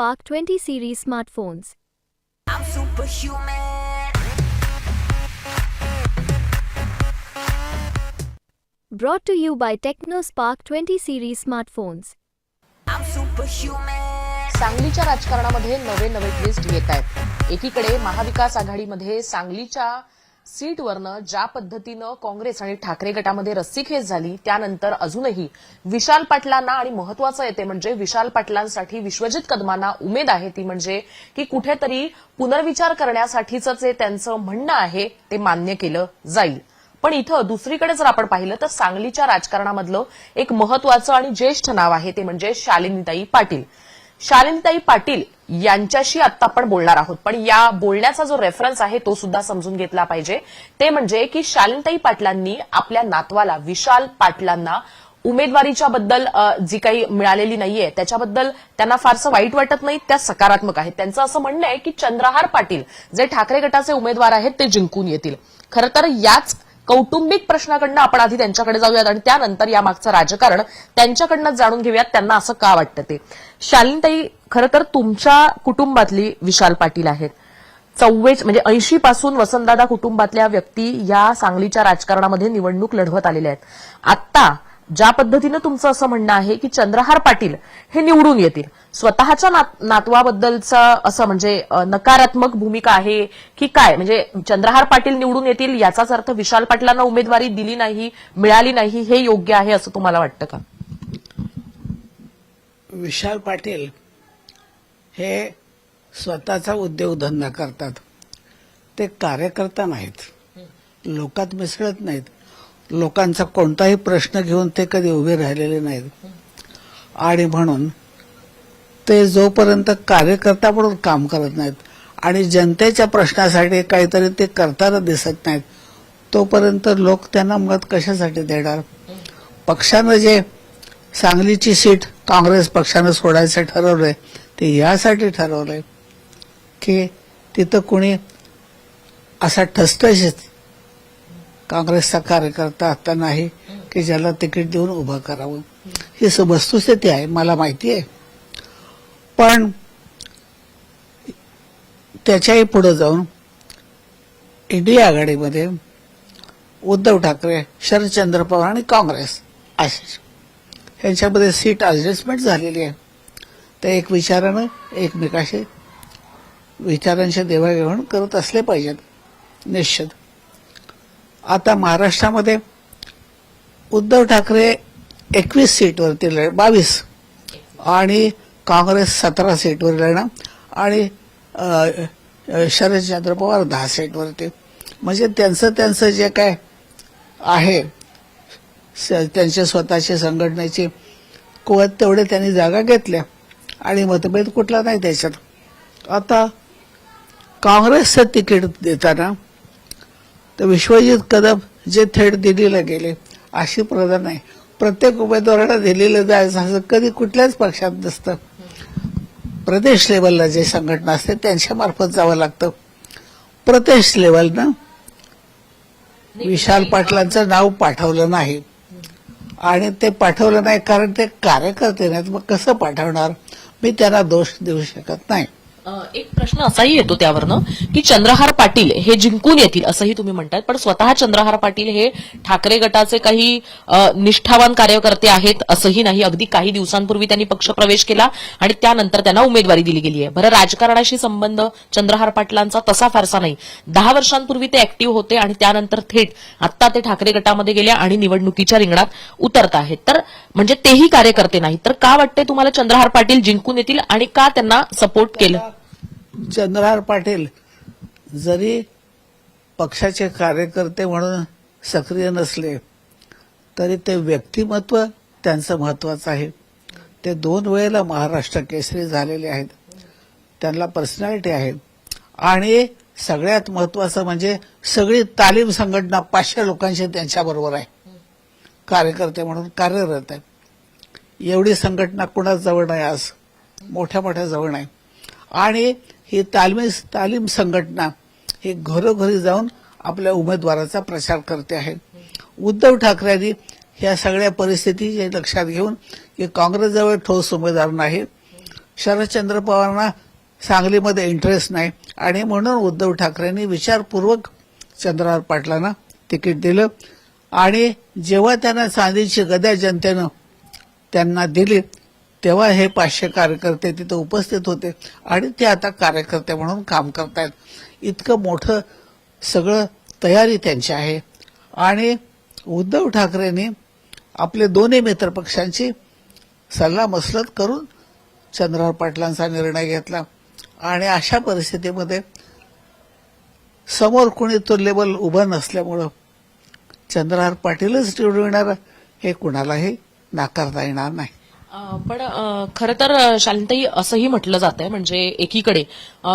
Spark 20 series smartphones. I'm superhuman. Brought to you by Techno Spark 20 series smartphones. I'm superhuman. सांगलीच्या राजकारणामध्ये नवे नवे twist येत आहेत एकीकडे महाविकास आघाडीमध्ये सांगलीच्या सीटवरनं ज्या पद्धतीनं काँग्रेस आणि ठाकरे गटामध्ये रस्सीखेच झाली त्यानंतर अजूनही विशाल पाटलांना आणि महत्वाचं येते म्हणजे विशाल पाटलांसाठी विश्वजित कदमांना उमेद आहे ती म्हणजे की कुठेतरी पुनर्विचार करण्यासाठीचं जे त्यांचं म्हणणं आहे ते मान्य केलं जाईल. पण इथं दुसरीकडे जर आपण पाहिलं तर सांगलीच्या राजकारणामधलं एक महत्वाचं आणि ज्येष्ठ नाव आहे ते म्हणजे शालिनीताई पाटील. शालिनीताई पाटील यांच्याशी आता आपण बोलणार आहोत. पण या बोलण्याचा जो रेफरन्स आहे तो सुद्धा समजून घेतला पाहिजे. ते म्हणजे की शालिनताई पाटलांनी आपल्या नातवाला विशाल पाटलांना उमेदवारीच्या बद्दल जी काही मिळालेली नाहीये त्याच्याबद्दल त्यांना फारसं वाईट वाटत नाही त्या सकारात्मक आहेत. त्यांचं असं म्हणणं आहे की चंद्रहार पाटील जे ठाकरे गटाचे उमेदवार आहेत ते जिंकून येतील. खरं तर याच कौटुंबिक प्रश्नाकडनं आपण आधी त्यांच्याकडे जाऊयात आणि त्यानंतर या मागचं राजकारण त्यांच्याकडनं जाणून घेऊयात त्यांना असं का वाटतं ते. शालिनताई खरं तर तुमच्या कुटुंबातली विशाल पाटील आहेत. चव्वेच म्हणजे ऐंशी पासून वसंतदादा कुटुंबातल्या व्यक्ती या सांगलीच्या राजकारणामध्ये निवडणूक लढवत आलेल्या आहेत. आत्ता ज्या पद्धतीनं तुमचं असं म्हणणं आहे की चंद्रहार पाटील हे निवडून येतील स्वतःच्या नात- नातवाबद्दलचं असं म्हणजे नकारात्मक भूमिका आहे की काय? म्हणजे चंद्रहार पाटील निवडून येतील याचाच अर्थ विशाल पाटलांना उमेदवारी दिली नाही मिळाली नाही हे योग्य आहे असं तुम्हाला वाटतं का? विशाल पाटील हे स्वतःचा उद्योगधंदा करतात. ते कार्यकर्ता नाहीत. लोकात मिसळत नाहीत. लोकांचा कोणताही प्रश्न घेऊन ते कधी उभे राहिलेले नाहीत. आणि म्हणून ते जोपर्यंत कार्यकर्ता म्हणून काम करत नाहीत आणि जनतेच्या प्रश्नासाठी काहीतरी ते करताना दिसत नाहीत तोपर्यंत लोक त्यांना मत कशासाठी देणार? पक्षानं जे सांगलीची सीट काँग्रेस पक्षानं सोडायचं ठरवलंय ते यासाठी ठरवलंय की तिथं कुणी असा ठसठशीत काँग्रेसचा कार्यकर्ता आता नाही की ज्याला तिकीट देऊन उभं करावं. ही वस्तुस्थिती आहे मला माहिती आहे. पण त्याच्याही पुढे जाऊन इंडिया आघाडीमध्ये उद्धव ठाकरे शरदचंद्र पवार आणि काँग्रेस असे यांच्यामध्ये सीट ॲडजस्टमेंट झालेली आहे. ते एक विचारानं एकमेकाशी विचारांशी देवाणघेवाण करत असले पाहिजेत निश्चित. आता महाराष्ट्रामध्ये उद्धव ठाकरे एकवीस सीटवरती लढ बावीस. आणि काँग्रेस सतरा सीटवर लढणार आणि शरदचंद्र पवार दहा सीटवरती. म्हणजे त्यांचं त्यांचं जे काय आहे स- त्यांच्या स्वतःच्या संघटनेची कुवत तेवढे त्यांनी जागा घेतल्या. आणि मतभेद कुठला नाही त्याच्यात. आता काँग्रेसचं तिकीट देताना तर विश्वजित कदम जे थेट दिल्लीला गेले अशी प्रधान नाही प्रत्येक उमेदवाराला दिल्लीला जायचं असं कधी कुठल्याच पक्षात नसतं. प्रदेश लेवलला जे संघटना असते त्यांच्यामार्फत जावं लागतं. प्रदेश लेवलनं विशाल पाटलांचं नाव पाठवलं नाही. आणि ते पाठवलं नाही कारण ते कार्यकर्ते नाहीत. मग कसं पाठवणार? मी त्यांना दोष देऊ शकत नाही अ, एक प्रश्न असाही येतो त्यावरनं की चंद्रहार पाटील हे जिंकून येतील असंही तुम्ही म्हणताय पण स्वतः चंद्रहार पाटील हे ठाकरे गटाचे काही निष्ठावान कार्यकर्ते आहेत असंही नाही. अगदी काही दिवसांपूर्वी त्यांनी पक्षप्रवेश केला आणि त्यानंतर त्यांना उमेदवारी दिली गेली आहे. बरं राजकारणाशी संबंध चंद्रहार पाटलांचा तसा फारसा नाही. दहा वर्षांपूर्वी ते ऍक्टिव्ह होते आणि त्यानंतर थेट आत्ता ते ठाकरे गटामध्ये गेले आणि निवडणुकीच्या रिंगणात उतरत आहेत. तर म्हणजे तेही कार्यकर्ते नाहीत. तर का वाटते तुम्हाला चंद्रहार पाटील जिंकून येतील आणि का त्यांना सपोर्ट केलं? चंद्रहार पाटील जरी पक्षाचे कार्यकर्ते म्हणून सक्रिय नसले तरी ते व्यक्तिमत्व त्यांचं महत्वाचं आहे. ते दोन वेळेला महाराष्ट्र केसरी झालेले आहेत. त्यांना पर्सनॅलिटी आहे. आणि सगळ्यात महत्वाचं म्हणजे सगळी तालीम संघटना पाचशे लोकांशी त्यांच्याबरोबर आहे. कार्यकर्ते म्हणून कार्यरत आहे एवढी संघटना कुणाजवळ नाही आज. मोठ्या मोठ्या जवळ नाही. आणि ही तालमी तालीम संघटना ही घरोघरी जाऊन आपल्या उमेदवाराचा प्रचार करते आहे. उद्धव ठाकरेंनी या सगळ्या परिस्थिती लक्षात घेऊन की काँग्रेसजवळ ठोस उमेदवार नाही. शरदचंद्र पवारांना सांगलीमध्ये इंटरेस्ट नाही. आणि म्हणून उद्धव ठाकरेंनी विचारपूर्वक चंद्रहार पाटलांना तिकीट दिलं. आणि जेव्हा त्यांना चांदीची गदा जनतेनं त्यांना दिली तेव्हा हे पाचशे कार्यकर्ते तिथे उपस्थित होते आणि ते आता कार्यकर्ते म्हणून काम करतायत. इतकं मोठं सगळं तयारी त्यांची आहे. आणि उद्धव ठाकरेंनी आपले दोन्ही मित्रपक्षांची सल्ला मसलत करून चंद्रहार पाटलांचा निर्णय घेतला. आणि अशा परिस्थितीमध्ये समोर कोणी तुल्यबल उभं नसल्यामुळं चंद्रहार पाटीलच निवडून येणार हे कुणालाही नाकारता येणार नाही. पण खरं तर शांतई असंही म्हटलं जात आहे म्हणजे एकीकडे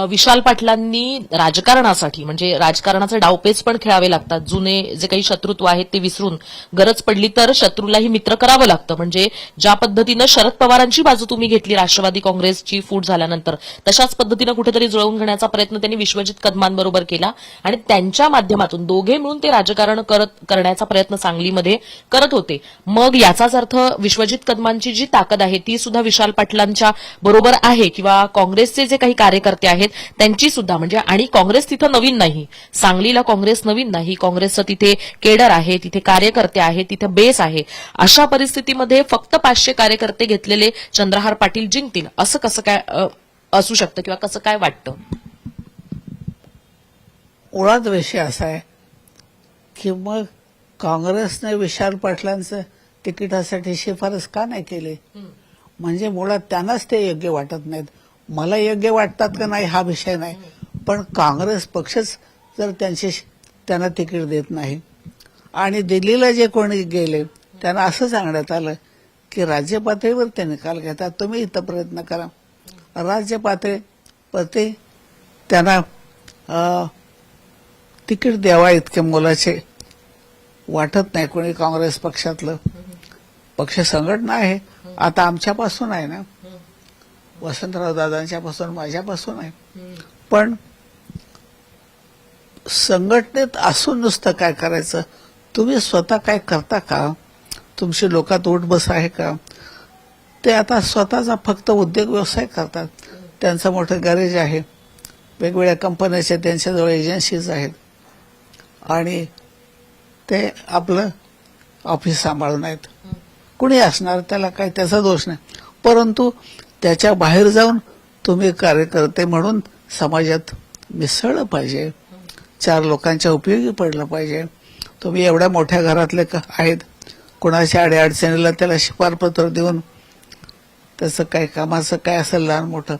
विशाल पाटलांनी राजकारणासाठी म्हणजे राजकारणाचे डावपेच पण खेळावे लागतात. जुने जे काही शत्रुत्व आहेत ते विसरून गरज पडली तर शत्रूलाही मित्र करावं लागतं. म्हणजे ज्या पद्धतीनं शरद पवारांची बाजू तुम्ही घेतली राष्ट्रवादी काँग्रेसची फूट झाल्यानंतर तशाच पद्धतीनं कुठेतरी जुळवून घेण्याचा प्रयत्न त्यांनी विश्वजित कदमांबरोबर केला. आणि त्यांच्या माध्यमातून दोघे मिळून ते राजकारण करत करण्याचा प्रयत्न सांगलीमध्ये करत होते. मग याचाच अर्थ विश्वजित कदमांची जी ताकद आहे ती सुद्धा विशाल पाटलांच्या बरोबर आहे किंवा काँग्रेसचे जे काही कार्यकर्ते आहेत त्यांची सुद्धा. म्हणजे आणि काँग्रेस तिथं नवीन नाही. सांगलीला काँग्रेस नवीन नाही. काँग्रेसचं तिथे केडर आहे तिथे कार्यकर्ते आहेत तिथे बेस आहे. अशा परिस्थितीमध्ये फक्त पाचशे कार्यकर्ते घेतलेले चंद्रहार पाटील जिंकतील असं कसं काय असू शकतं किंवा कसं काय वाटतं? मुळात विषय असा आहे की मग काँग्रेसने विशाल पाटलांचं तिकिटासाठी शिफारस का नाही केली? म्हणजे मुळात त्यांनाच ते योग्य वाटत नाहीत. मला योग्य वाटतात का नाही हा विषय नाही. पण काँग्रेस पक्षच जर त्यांची त्यांना तिकीट देत नाही आणि दिल्लीला जे कोणी गेले त्यांना असं सांगण्यात आलं की राज्य पातळीवर ते निकाल घेतात तुम्ही इथं प्रयत्न करा. राज्य पातळी त्यांना तिकीट द्यावा इतके मोलाचे वाटत नाही कोणी काँग्रेस पक्षातलं. पक्ष संघटना आहे. आता आमच्यापासून आहे ना. वसंतराव दादांच्या पासून माझ्यापासून आहे. पण संघटनेत असून नुसतं काय करायचं? तुम्ही स्वतः काय करता का? तुमची लोकात ओट बस आहे का? ते आता स्वतःचा फक्त उद्योग व्यवसाय करतात. त्यांचं मोठं गॅरेज आहे. वेगवेगळ्या कंपन्याच्या त्यांच्याजवळ एजन्सीज आहेत. आणि ते आपलं ऑफिस सांभाळून आहेत. कुणी असणार त्याला काय त्याचा दोष नाही. परंतु त्याच्या बाहेर जाऊन तुम्ही कार्यकर्ते म्हणून समाजात मिसळलं पाहिजे. चार लोकांच्या उपयोगी पडलं पाहिजे. तुम्ही एवढ्या मोठ्या घरातले क- आहेत? कोणाच्या अडीअडचणीला त्याला शिफारपत्र देऊन त्याचं काय कामाचं काय असं लहान मोठं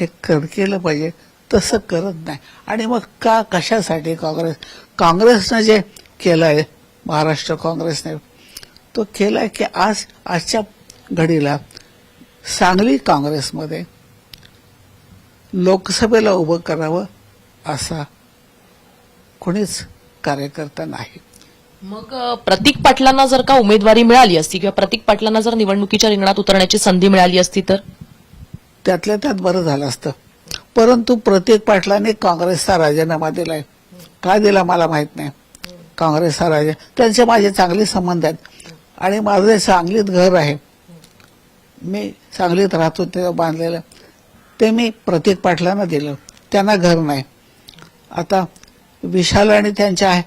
हे कर केलं पाहिजे. तसं करत नाही. आणि मग का कशासाठी काँग्रेस? काँग्रेसनं जे केलं आहे महाराष्ट्र काँग्रेसने तो केलाय की आज आजच्या घडीला सांगली काँग्रेसमध्ये लोकसभेला उभं करावं असा कोणीच कार्यकर्ता नाही. मग प्रतीक पाटलांना जर का उमेदवारी मिळाली असती किंवा प्रतीक पाटलांना जर निवडणुकीच्या रिंगणात उतरण्याची संधी मिळाली असती तर? त्यातल्या त्यात बरं झालं असतं. परंतु प्रत्येक पाटलाने काँग्रेसचा राजीनामा दिलाय. का दिला मला माहीत नाही. काँग्रेसचा राजा त्यांचे माझे चांगले संबंध आहेत. आणि माझे सांगलीत घर आहे. मी सांगलीत राहतो तेव्हा बांधलेलं. ते मी प्रत्येक पाटलांना दिलं. त्यांना घर नाही. आता विशाल आणि त्यांच्या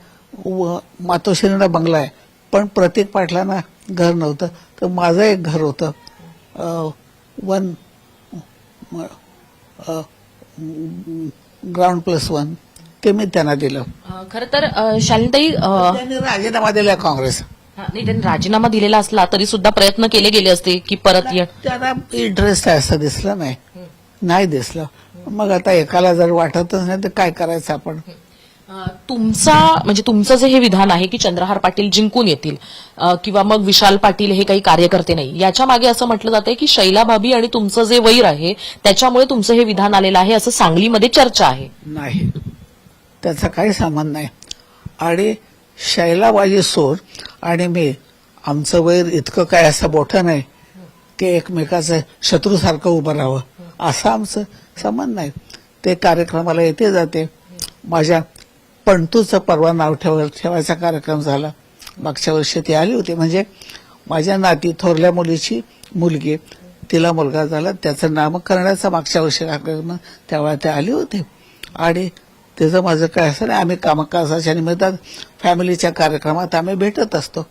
मातोश्रींना बंगला आहे. पण प्रत्येक पाटलांना घर नव्हतं. तर माझं एक घर होतं. One ground plus one. ते मी त्यांना दिलं. खरं तर त्यांनी राजीनामा दिला काँग्रेस. नाही त्यांनी राजीनामा दिलेला असला तरी सुद्धा प्रयत्न केले गेले असते की परत ये. त्यांना इंटरेस्ट आहे असं दिसलं नाही. नाही दिसलं. मग आता एकाला जर वाटतच नाही तर काय करायचं आपण? अ, तुमचा म्हणजे तुमचं जे हे विधान आहे की चंद्रहार पाटील जिंकून येतील अ, किंवा मग विशाल पाटील हे काही कार्यकर्ते नाही याच्या मागे असं म्हटलं जातंय की शैला भाभी आणि तुमचं जे वैर आहे त्याच्यामुळे तुमचं हे विधान आलेलं आहे असं सांगलीमध्ये चर्चा आहे. नाही. त्याचा काही संबंध नाही. आणि शैलाबाजी सोड आणि मी. आमचं वैर इतकं काय असं मोठं नाही की एकमेकाचं शत्रूसारखं उभं राहावं. असं आमचं संबंध नाही. ते कार्यक्रमाला येते जाते. माझ्या पंटूचं परवा नाव ठेव ठेवायचा कार्यक्रम झाला. मागच्या वर्षी ती आली होती. म्हणजे माझ्या नाती थोरल्या मुलीची मुलगी तिला मुलगा झाला. त्याचं नामकरणाचा मागच्या वर्षी कार्यक्रम त्यावेळेला ते आली होती. आणि त्याचं माझं काय असं नाही आम्ही कामकाजाच्या निमित्तात फॅमिलीच्या कार्यक्रमात आम्ही भेटत असतो.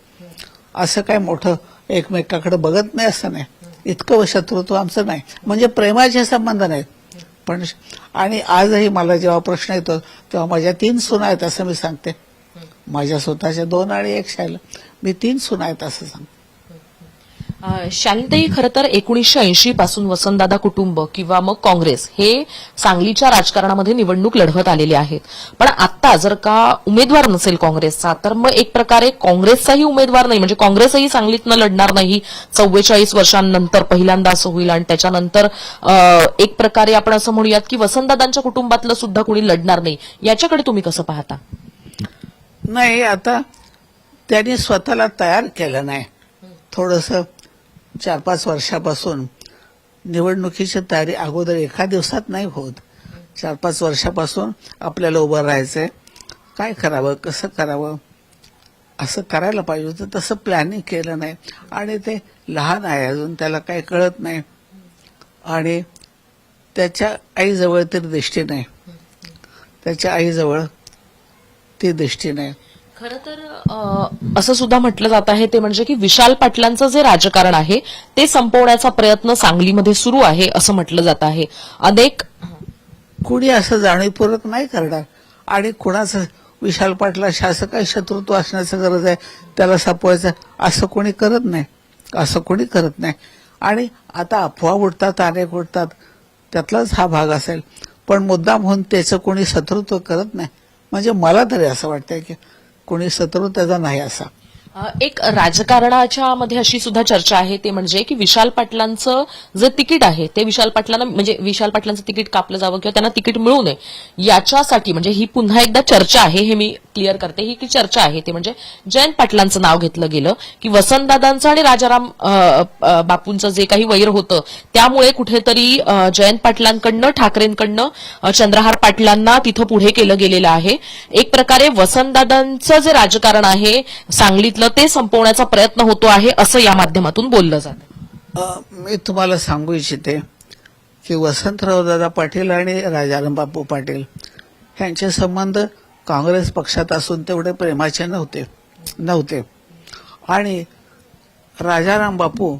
असं काय मोठं एकमेकाकडे बघत नाही असं नाही. इतकं शत्रुत्व आमचं नाही. म्हणजे प्रेमाचे संबंध नाहीत. पण आणि आजही मला जेव्हा प्रश्न येतो तेव्हा माझ्या तीन सुना आहेत असं मी सांगते. माझ्या स्वतःच्या दोन आणि एक शाळेला. मी तीन सुना आहेत असं सांगते. शालिताई खरं तर एकोणीसशे ऐंशी पासून वसंतदादा कुटुंब किंवा मग काँग्रेस हे सांगलीच्या राजकारणामध्ये निवडणूक लढवत आलेले आहेत. पण आता जर का उमेदवार नसेल काँग्रेसचा तर मग एक प्रकारे काँग्रेसचाही उमेदवार नाही. म्हणजे काँग्रेसही सांगलीतनं लढणार नाही. चव्वेचाळीस वर्षांनंतर पहिल्यांदा असं होईल आणि त्याच्यानंतर एक प्रकारे आपण असं म्हणूयात की वसंतदादांच्या कुटुंबातलं सुद्धा कोणी लढणार नाही. याच्याकडे तुम्ही कसं पाहता? नाही आता त्यांनी स्वतःला तयार केलं नाही. थोडस चार पाच वर्षापासून निवडणुकीची तयारी अगोदर एका दिवसात नाही होत. चार पाच वर्षापासून आपल्याला उभं राहायचंय. काय करावं? कसं करावं? असं करायला पाहिजे होतं. तसं प्लॅनिंग केलं नाही. आणि ते लहान आहे अजून त्याला काही कळत नाही. आणि त्याच्या आईजवळ तरी दृष्टी नाही. त्याच्या आईजवळ ती दृष्टी नाही. खरं तर असं सुद्धा म्हटलं जात आहे ते म्हणजे की विशाल पाटलांचं जे राजकारण आहे ते संपवण्याचा प्रयत्न सांगलीमध्ये सुरू आहे असं म्हटलं जात आहे. अनेक कुणी असं जाणीवपूर्वक नाही करणार? आणि कुणाचं? विशाल पाटला असं काही शत्रुत्व असण्याचं गरज आहे त्याला सापवायचं असं कोणी करत नाही. असं कोणी करत नाही. आणि आता अफवा उडतात अनेक उडतात त्यातलाच हा भाग असेल. पण मुद्दाम होऊन त्याचं कोणी शत्रुत्व करत नाही. म्हणजे मला तरी असं वाटतंय की कोणी शत्रू त्याचा नाही असा. एक राजकारणाच्या मध्ये अशी सुद्धा चर्चा आहे. ते म्हणजे की विशाल पाटलांचं जे तिकीट आहे ते विशाल पाटलांना म्हणजे विशाल पाटलांचं तिकीट कापलं जावं किंवा त्यांना तिकीट मिळू नये याच्यासाठी म्हणजे ही पुन्हा एकदा चर्चा आहे हे मी क्लिअर करते. ही की चर्चा आहे ते म्हणजे जयंत पाटलांचं नाव घेतलं गेलं की वसंतदादांचं आणि राजाराम बापूंचं जे काही वैर होतं त्यामुळे कुठेतरी जयंत पाटलांकडनं ठाकरेंकडनं चंद्रहार पाटलांना तिथं पुढे केलं गेलेलं आहे. एक प्रकारे वसंतदादांचं जे राजकारण आहे सांगलीतलं ते संपवण्याचा प्रयत्न होतो आहे असं या माध्यमातून बोललं जातं. मी तुम्हाला सांगू इच्छिते की वसंतराव दादा पाटील आणि राजाराम बापू पाटील यांचे संबंध काँग्रेस पक्षात असून तेवढे प्रेमाचे नव्हते नव्हते. आणि राजाराम बापू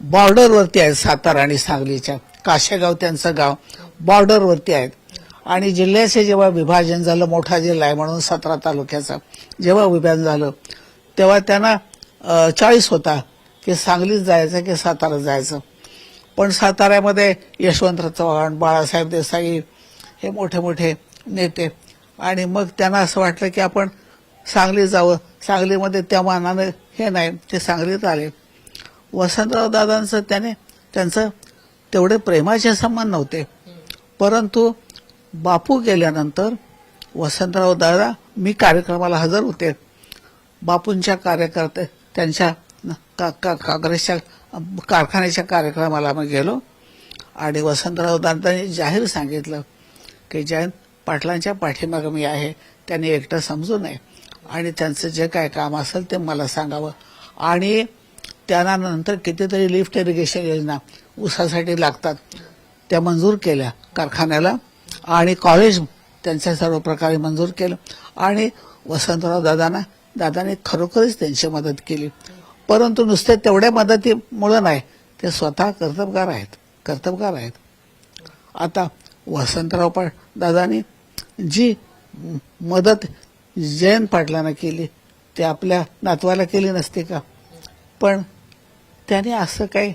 बॉर्डरवरती आहेत सातारा आणि सांगलीच्या. काशेगाव त्यांचं गाव बॉर्डरवरती आहेत. आणि जिल्ह्याचे जेव्हा विभाजन झालं मोठा जिल्हा आहे म्हणून सतरा तालुक्याचा जेव्हा विभाजन झालं तेव्हा त्यांना चॉईस होता की सांगलीत जायचं की सातारा जायचं. पण साताऱ्यामध्ये यशवंतराव चव्हाण बाळासाहेब देसाई हे मोठे मोठे नेते. आणि मग त्यांना असं वाटलं की आपण सांगली जावं. सांगलीमध्ये त्या मानाने हे नाही ते सांगलीत आले. वसंतराव दादांचं त्याने त्यांचं तेवढे प्रेमाचे संबंध नव्हते. परंतु बापू गेल्यानंतर वसंतराव दादा मी कार्यक्रमाला हजर होते. बापूंच्या कार्यकर्ते त्यांच्या का- का- काँग्रेसच्या कारखान्याच्या कार्यक्रमाला आम्ही गेलो. आणि वसंतराव दादांनी जाहीर सांगितलं की जयंत पाटलांच्या पाठीमागं मी आहे त्यांनी एकटं समजू नये. आणि त्यांचं जे काय काम असेल ते मला सांगावं. आणि त्यांना नंतर कितीतरी लिफ्ट इरिगेशन योजना ऊसासाठी लागतात त्या मंजूर केल्या कारखान्याला. आणि कॉलेज त्यांच्या सर्व प्रकारे मंजूर केलं. आणि वसंतराव दादांना दादाने खरोखरच त्यांची मदत केली. परंतु नुसते तेवढ्या मदतीमुळं नाही ते स्वतः कर्तबगार आहेत कर्तबगार आहेत. आता वसंतराव पाट दादानी जी मदत जयंत पाटलांना केली ते आपल्या नातवाला केली नसते का? पण त्याने असं काही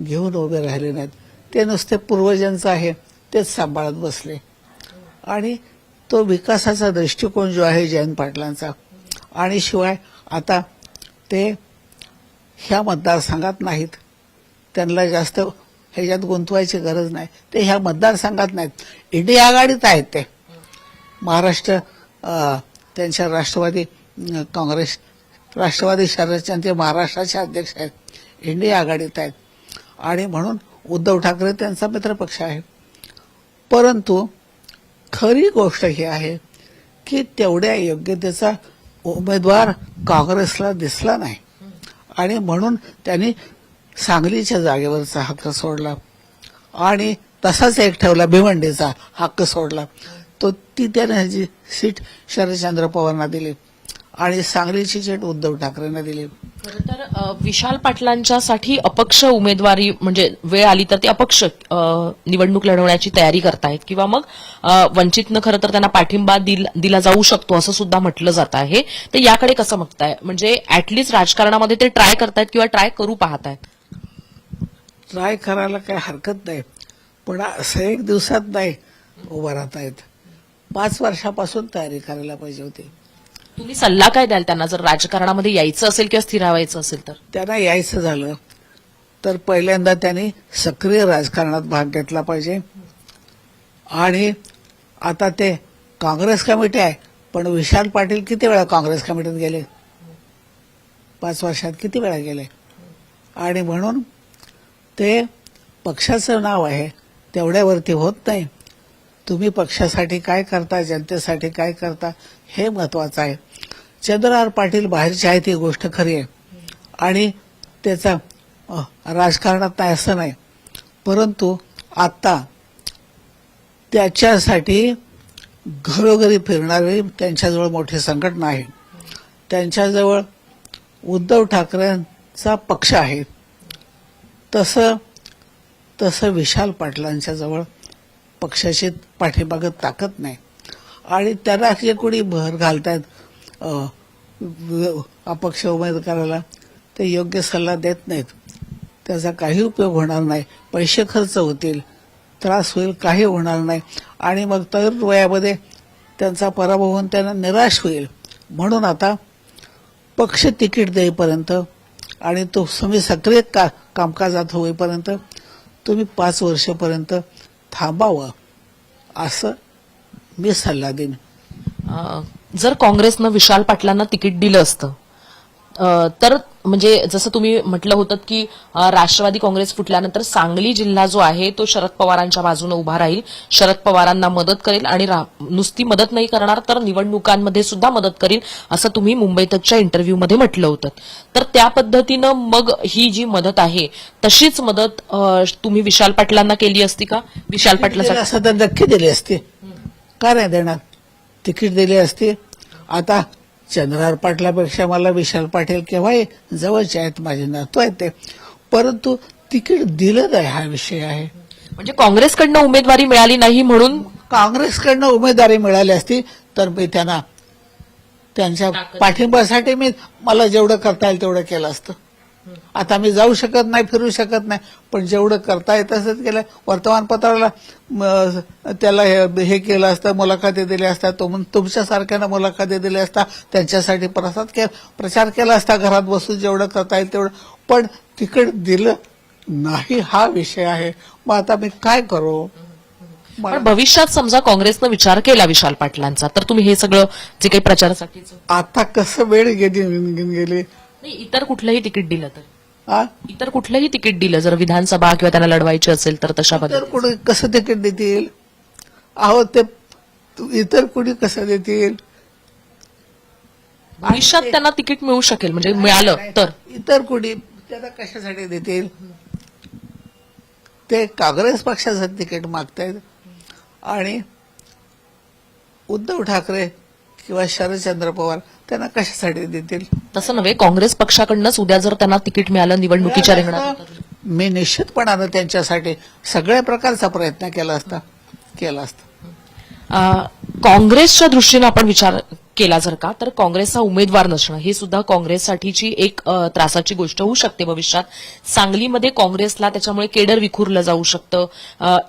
घेऊन उभे राहिले नाहीत. ते नुसते पूर्वजांचं आहे. तेच सांभाळत बसले. आणि तो विकासाचा दृष्टिकोन जो आहे जयंत पाटलांचा आणि शिवाय आता ते ह्या मतदारसंघात नाहीत. त्यांना जास्त ह्याच्यात गुंतवायची गरज नाही. ते ह्या मतदारसंघात नाहीत. इंडिया आघाडीत आहेत ते. महाराष्ट्र त्यांच्या राष्ट्रवादी काँग्रेस राष्ट्रवादी शरदचंद्र महाराष्ट्राचे अध्यक्ष आहेत. इंडिया आघाडीत आहेत. आणि म्हणून उद्धव ठाकरे त्यांचा मित्रपक्ष आहे. परंतु खरी गोष्ट ही आहे की तेवढ्या योग्यतेचा उमेदवार काँग्रेसला दिसला नाही. आणि म्हणून त्यांनी सांगलीच्या जागेवरचा हक्क सोडला. आणि तसाच एक ठेवला भिवंडीचा हक्क सोडला. तो ती त्याने जी सीट शरदचंद्र पवारांना दिली. आणि सांगलीची सीट उद्धव ठाकरेंना दिली. तर विशाल पाटलांच्यासाठी अपक्ष उमेदवारी म्हणजे वेळ आली तर ते अपक्ष निवडणूक लढवण्याची तयारी करतायत. किंवा मग वंचितनं खरं तर त्यांना पाठिंबा दिल- दिला जाऊ शकतो असं सुद्धा म्हटलं जात आहे. तर याकडे कसं बघताय? म्हणजे ऍटलिस्ट राजकारणामध्ये ते ट्राय करतायत किंवा ट्राय करू पाहतायत? ट्राय करायला काही हरकत नाही. पण असं एक दिवसात नाही उभं राहता येत पाच वर्षापासून तयारी करायला पाहिजे होती. तुम्ही सल्ला काय द्याल त्यांना? जर राजकारणामध्ये यायचं असेल किंवा स्थिरावायचं असेल तर? त्यांना यायचं झालं. तर पहिल्यांदा त्यांनी सक्रिय राजकारणात भाग घेतला पाहिजे. आणि आता ते काँग्रेस कमिटी आहे पण विशाल पाटील किती वेळा काँग्रेस कमिटीत गेले? पाच वर्षात किती वेळा गेले? आणि म्हणून ते पक्षाचं नाव आहे तेवढ्यावरती होत नाही. तुम्ही पक्षासाठी काय करता जनतेसाठी काय करता हे महत्वाचं आहे. चंद्रहार पाटील बाहेरचे आहेत ही गोष्ट खरी आहे. आणि त्याचा राजकारणात नाही असं नाही. परंतु आता त्याच्यासाठी घरोघरी फिरणारे त्यांच्याजवळ मोठे संकट आहे त्यांच्याजवळ उद्धव ठाकरेंचा पक्ष आहे. तसं तसं विशाल पाटलांच्या जवळ पक्षाची पाठीमागं ताकद नाही. आणि त्यांना जे कोणी भर घालतायत अपक्ष उमेदवाराला ते योग्य सल्ला देत नाहीत. त्याचा काही उपयोग होणार नाही. पैसे खर्च होतील त्रास होईल काही होणार नाही. आणि मग तरुण वयामध्ये त्यांचा पराभव होऊन त्यांना निराश होईल. म्हणून आता पक्ष तिकीट देईपर्यंत आणि तो तुम्ही सक्रिय का कामकाजात होईपर्यंत तुम्ही पाच वर्षापर्यंत थांबावं असं मी सल्ला देईन. जर काँग्रेसनं विशाल पाटलांना तिकीट दिलं असतं तर म्हणजे जसं तुम्ही म्हटलं होतं की राष्ट्रवादी काँग्रेस फुटल्यानंतर सांगली जिल्हा जो आहे तो शरद पवारांच्या बाजूने उभा राहील. शरद पवारांना मदत करेल आणि नुसती मदत नाही करणार तर निवडणुकांमध्ये सुद्धा मदत करेल असं तुम्ही मुंबईतच्या इंटरव्ह्यूमध्ये म्हटलं होतं. तर त्या पद्धतीनं मग ही जी मदत आहे तशीच मदत तुम्ही विशाल पाटलांना केली असती का? विशाल पाटलासाठी तर नक्की दिली असती. का नाही देणार? तिकीट दिली असती. आता चंद्रहार पाटलापेक्षा मला विशाल पाटील केव्हाही जवळचे आहेत माझे नातू आहेत ते. परंतु तिकीट दिलं नाही हा विषय आहे. म्हणजे काँग्रेसकडनं उमेदवारी मिळाली नाही म्हणून? काँग्रेसकडनं उमेदवारी मिळाली असती तर मी त्यांना त्यांच्या पाठिंब्यासाठी मी मला जेवढं करता येईल तेवढं केलं असतं. आता मी जाऊ शकत नाही फिरू शकत नाही. पण जेवढं करता येत तसंच केलं. वर्तमानपत्राला त्याला हे केलं असतं मुलाखती दिल्या असत्या तुम तुमच्यासारख्यानं मुलाखती दिल्या असता त्यांच्यासाठी प्रसाद के प्रचार केला असता घरात बसून जेवढं करता येईल तेवढं. पण तिकीट दिलं नाही हा विषय आहे. मग आता मी काय करू? पण भविष्यात समजा काँग्रेसनं विचार केला विशाल पाटलांचा तर तुम्ही हे सगळं जे काही प्रचारासाठीच आता कसं वेळ गेली निघून गेली. नाही इतर कुठलंही तिकीट दिलं तर. आ? इतर कुठलंही तिकीट दिलं जर विधानसभा किंवा त्यांना लढवायची असेल तर तशा तर कुणी कसं तिकीट देतील? अहो ते इतर कुणी कसं देतील? भविष्यात त्यांना तिकीट मिळू शकेल म्हणजे मिळालं तर. इतर कुणी त्याला कशासाठी देतील? ते काँग्रेस पक्षाचं तिकीट मागतायत. आणि उद्धव ठाकरे किंवा शरदचंद्र पवार त्यांना कशासाठी देतील तसं नव्हे काँग्रेस पक्षाकडनंच उद्या जर त्यांना तिकीट मिळालं निवडणुकीच्या रिंगणात. मी निश्चितपणानं त्यांच्यासाठी सगळ्या प्रकारचा प्रयत्न केला असता केला असता काँग्रेसच्या दृष्टीनं आपण विचार केला जर का तर काँग्रेसचा उमेदवार नसणं ही सुद्धा काँग्रेससाठीची एक त्रासाची गोष्ट होऊ शकते भविष्यात. सांगलीमध्ये काँग्रेसला त्याच्यामुळे केडर विखुरलं जाऊ शकतं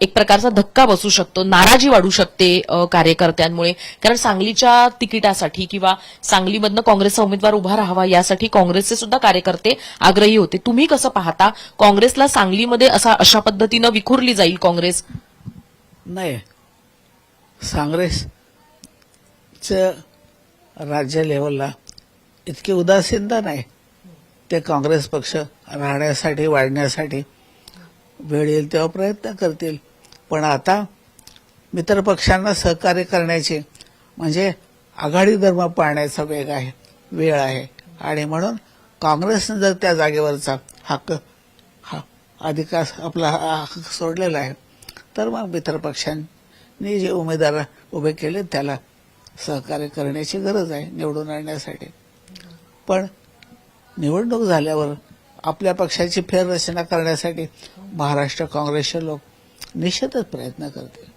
एक प्रकारचा धक्का बसू शकतो नाराजी वाढू शकते कार्यकर्त्यांमुळे. कारण सांगलीच्या तिकिटासाठी किंवा सांगलीमधनं काँग्रेसचा उमेदवार उभा राहावा यासाठी काँग्रेसचे सुद्धा कार्यकर्ते आग्रही होते. तुम्ही कसं पाहता काँग्रेसला सांगलीमध्ये असा अशा पद्धतीनं विखुरली जाईल काँग्रेस? नाही. काँग्रेसच राज्य लेवलला इतकी उदासीनता नाही. ते काँग्रेस पक्ष राहण्यासाठी वाढण्यासाठी वेळ येईल तेव्हा प्रयत्न करतील. पण आता मित्र पक्षांना सहकार्य करण्याची म्हणजे आघाडी धर्म पाळण्याचा वेग आहे वेळ आहे. आणि म्हणून काँग्रेसनं जर त्या जागेवरचा हक्क हा अधिकार आपला हक्क सोडलेला आहे तर मग मित्र पक्षांनी जे उमेदवार उभे केले त्याला सहकार्य करण्याची गरज आहे निवडून आणण्यासाठी. पण निवडणूक झाल्यावर आपल्या पक्षाची फेररचना करण्यासाठी महाराष्ट्र काँग्रेसचे लोक निश्चितच प्रयत्न करतील.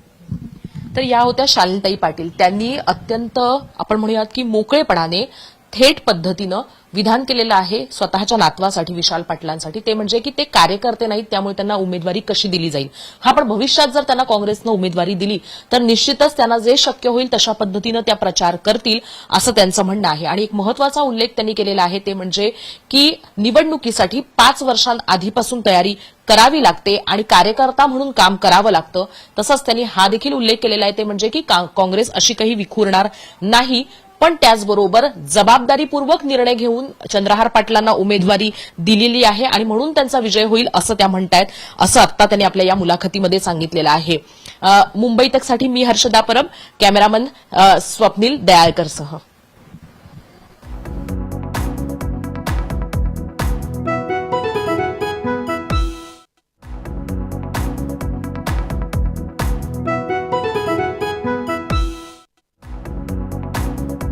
तर या होत्या शालिनताई पाटील. त्यांनी अत्यंत आपण म्हणूयात की मोकळेपणाने थेट पद्धतीनं विधान केलेलं आहे स्वतःच्या नातवासाठी विशाल पाटलांसाठी. ते म्हणजे की ते कार्यकर्ते नाहीत त्यामुळे त्यांना उमेदवारी कशी दिली जाईल? हा पण भविष्यात जर त्यांना काँग्रेसनं उमेदवारी दिली तर निश्चितच त्यांना जे शक्य होईल तशा पद्धतीनं त्या प्रचार करतील असं त्यांचं म्हणणं आहे. आणि एक महत्त्वाचा उल्लेख त्यांनी केलेला आहे ते म्हणजे की निवडणुकीसाठी पाच वर्षांआधीपासून तयारी करावी लागते आणि कार्यकर्ता म्हणून काम करावं लागतं. तसंच त्यांनी हा देखील उल्लेख केलेला आहे ते म्हणजे की का- काँग्रेस अशी काही विखुरणार नाही. पण त्याचबरोबर जबाबदारीपूर्वक निर्णय घेऊन चंद्रहार पाटलांना उमेदवारी दिलेली आहे आणि म्हणून त्यांचा विजय होईल असं त्या म्हणतायत असं आत्ता त्यांनी आपल्या या मुलाखतीमध्ये सांगितलेलं आहे. मुंबई तकसाठी मी हर्षदा परब कॅमेरामन स्वप्नील दयाळकरसह.